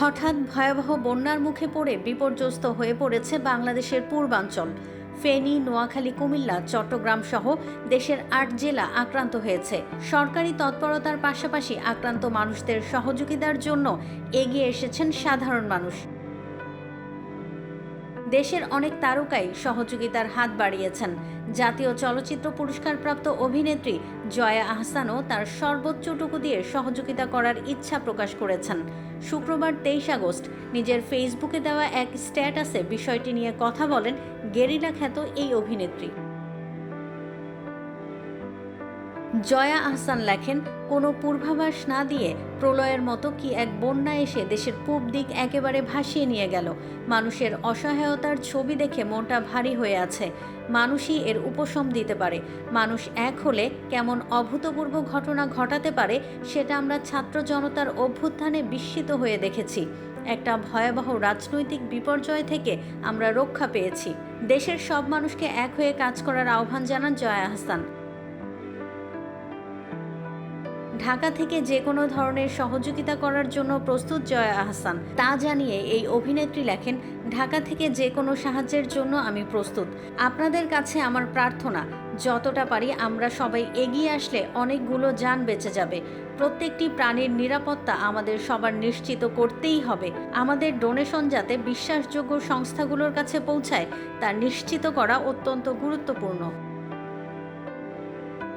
হঠাৎ ভয়াবহ বন্যার মুখে পড়ে বিপর্যস্ত হয়ে পড়েছে বাংলাদেশের পূর্বাঞ্চল। ফেনী, নোয়াখালী, কুমিল্লা, চট্টগ্রাম সহ দেশের আট জেলা আক্রান্ত হয়েছে। সরকারি তৎপরতার পাশাপাশি আক্রান্ত মানুষদের সহযোগিতার জন্য এগিয়ে এসেছেন সাধারণ মানুষ। দেশের অনেক তারকাই সহযোগিতার হাত বাড়িয়েছেন। জাতীয় চলচ্চিত্র পুরস্কারপ্রাপ্ত অভিনেত্রী জয়া আহসানও তার সর্বোচ্চটুকু দিয়ে সহযোগিতা করার ইচ্ছা প্রকাশ করেছেন। শুক্রবার তেইশ আগস্ট নিজের ফেসবুকে দেওয়া এক স্ট্যাটাসে বিষয়টি নিয়ে কথা বলেন গেরিলা খ্যাত এই অভিনেত্রী। জয়া আহসান লেখেন, কোনো পূর্বাভাস না দিয়ে প্রলয়ের মতো কি এক বন্যা এসে দেশের পূব দিক একেবারে ভাসিয়ে নিয়ে গেল। মানুষের অসহায়তার ছবি দেখে মনটা ভারী হয়ে আছে। মানুষই এর উপশম দিতে পারে। মানুষ এক হলে কেমন অভূতপূর্ব ঘটনা ঘটাতে পারে, সেটা আমরা ছাত্র জনতার অভ্যুত্থানে বিস্মিত হয়ে দেখেছি। একটা ভয়াবহ রাজনৈতিক বিপর্যয় থেকে আমরা রক্ষা পেয়েছি। দেশের সব মানুষকে এক হয়ে কাজ করার আহ্বান জানান জয়া আহসান। ঢাকা থেকে যে কোনো ধরনের সহযোগিতা করার জন্য প্রস্তুত জয়া আহসান। তা জানিয়ে এই অভিনেত্রী লেখেন, ঢাকা থেকে যে কোনো সাহায্যের জন্য আমি প্রস্তুত। আপনাদের কাছে আমার প্রার্থনা, যতটা পারি আমরা সবাই এগিয়ে আসলে অনেকগুলো যান বেঁচে যাবে। প্রত্যেকটি প্রাণীর নিরাপত্তা আমাদের সবার নিশ্চিত করতেই হবে। আমাদের ডোনেশন যাতে বিশ্বাসযোগ্য সংস্থাগুলোর কাছে পৌঁছায়, তা নিশ্চিত করা অত্যন্ত গুরুত্বপূর্ণ।